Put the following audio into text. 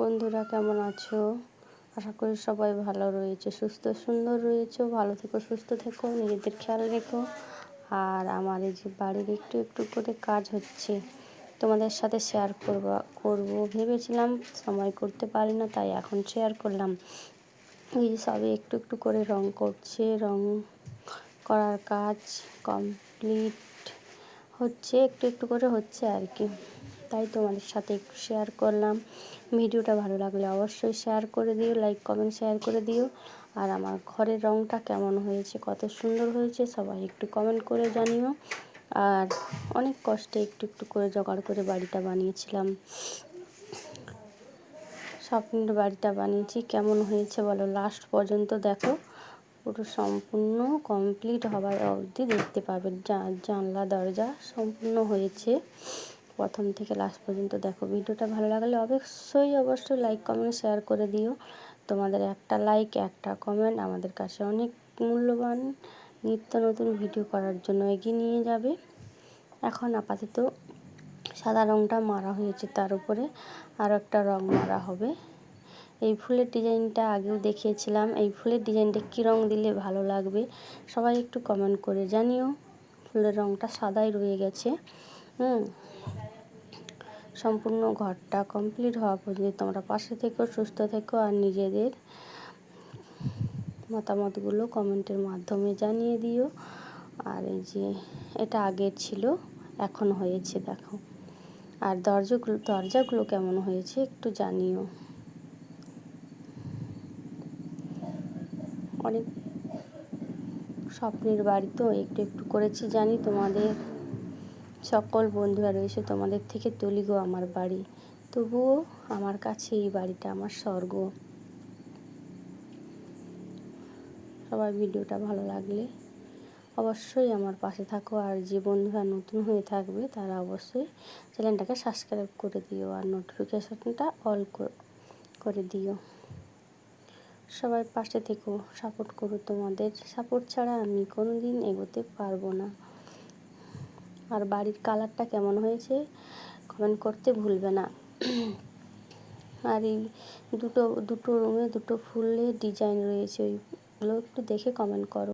বন্ধুরা কেমন আছো? আশা করি সবাই ভালো রয়েছে, সুস্থ, সুন্দর রয়েছে, ভালো থেকো, সুস্থ থেকো, নিজেদের খেয়াল রেখো। আর আমার এই যে বাড়ির একটু একটু করে কাজ হচ্ছে, তোমাদের সাথে শেয়ার করব, করব। ভেবেছিলাম সময় করতে পারি না, তাই এখন শেয়ার করলাম। এই যে সবে একটু একটু করে রং করছে, রং করার কাজ কমপ্লিট হচ্ছে, একটু একটু করে হচ্ছে আর কি। তাই তোমাদের সাথে একটু শেয়ার করলাম। ভিডিওটা ভালো লাগলে অবশ্যই শেয়ার করে দিও লাইক কমেন্ট শেয়ার করে দিও। আর আমার ঘরের রঙটা কেমন হয়েছে, কত সুন্দর হয়েছে, সবাই একটু কমেন্ট করে জানিও। আর অনেক কষ্টে একটু একটু করে জোগাড় করে বাড়িটা বানিয়েছিলাম। স্বপ্নের বাড়িটা বানিয়েছি, কেমন হয়েছে বলো লাস্ট পর্যন্ত দেখো। পুরো সম্পূর্ণ কমপ্লিট হবার অবধি দেখতে পাবে জানলা, দরজা সম্পূর্ণ হয়েছে। প্রথম থেকে লাস্ট পর্যন্ত দেখো। ভিডিওটা ভালো লাগলে অবশ্যই অবশ্যই লাইক কমেন্ট শেয়ার করে দিও। তোমাদের একটা লাইক একটা কমেন্ট আমাদের কাছে অনেক মূল্যবান নিত্য নতুন ভিডিও করার জন্য এগিয়ে নিয়ে যাবে। এখন আপাতত সাদা রঙটা মারা হয়েছে, তার উপরে আরও একটা রং মারা হবে। এই ফুলের ডিজাইনটা আগেও দেখিয়েছিলাম। এই ফুলের ডিজাইনটা কী রং দিলে ভালো লাগবে, সবাই একটু কমেন্ট করে জানিও। ফুলের রঙটা সাদাই রয়ে গেছে। হুম। সম্পূর্ণ ঘরটা কমপ্লিট হওয়া পর্যন্ত তোমরা পাশে থেকো, সুস্থ থেকো আর নিজেদের মতামতগুলো কমেন্টের মাধ্যমে জানিয়ে দিও। আর এই যে এটা আগের ছিল, এখন হয়েছে দেখো। আর দরজাগুলো দরজাগুলো কেমন হয়েছে একটু জানিও। অনেক স্বপ্নের বাড়ি তো, একটু একটু করেছি জানি তোমাদের। সকল বন্ধুরা রয়েছে তোমাদের থেকে তুলি গো আমার বাড়ি। তবুও আমার কাছে এই বাড়িটা আমার স্বর্গ। সবার ভিডিওটা ভালো লাগলে অবশ্যই আমার পাশে থাকো, আর যে বন্ধুরা নতুন হয়ে থাকবে তারা অবশ্যই চ্যানেলটাকে সাবস্ক্রাইব করে দিও, আর নোটিফিকেশনটা অল করে দিও। সবাই পাশে থেকো সাপোর্ট করো তোমাদের। সাপোর্ট ছাড়া আমি কোনো দিন এগোতে পারব না। আর বাড়ির কালারটা কেমন হয়েছে কমেন্ট করতে ভুলবে না। আর এই দুটো দুটো রুমে দুটো ফুলের ডিজাইন রয়েছে, ওইগুলো একটু দেখে কমেন্ট করো।